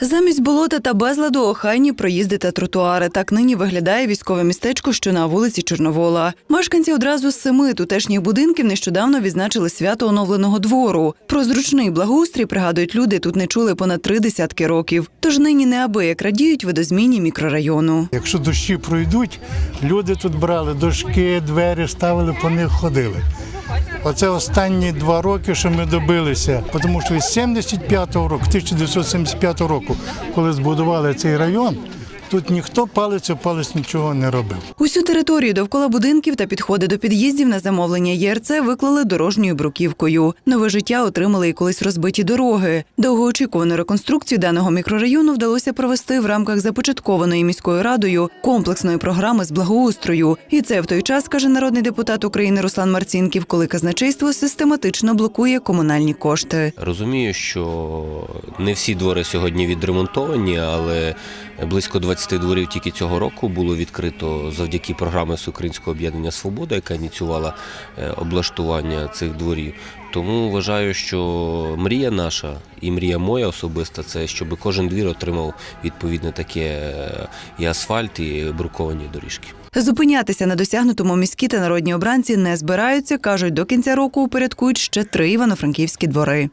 Замість болота та безладу охайні проїзди та тротуари. Так нині виглядає військове містечко, що на вулиці Чорновола. Мешканці одразу з семи тутешніх будинків нещодавно відзначили свято оновленого двору. Про зручний благоустрій пригадують люди. Тут не чули понад три десятки років. Тож нині неабияк радіють видозміні мікрорайону. Якщо дощі пройдуть, люди тут брали дошки, двері ставили, по них ходили. Оце останні два роки, що ми добилися, тому що з 75-го року, 1975 року, коли збудували цей район, тут ніхто палець о палець нічого не робив. Усю територію довкола будинків та підходи до під'їздів на замовлення ЄРЦ виклали дорожньою бруківкою. Нове життя отримали і колись розбиті дороги. Довгоочікувану реконструкцію даного мікрорайону вдалося провести в рамках започаткованої міською радою комплексної програми з благоустрою. І це в той час каже народний депутат України Руслан Марцінків, коли казначейство систематично блокує комунальні кошти. Розумію, що не всі двори сьогодні відремонтовані, але близько 20 дворів тільки цього року було відкрито завдяки програмі Всеукраїнського об'єднання Свобода, яка ініціювала е, облаштування цих дворів. Тому вважаю, що мрія наша і мрія моя особиста це щоб кожен двір отримав відповідне таке е, і асфальт, і бруковані доріжки. Зупинятися на досягнутому міські та народні обранці не збираються. кажуть, до кінця року упорядкують ще три івано-франківські двори.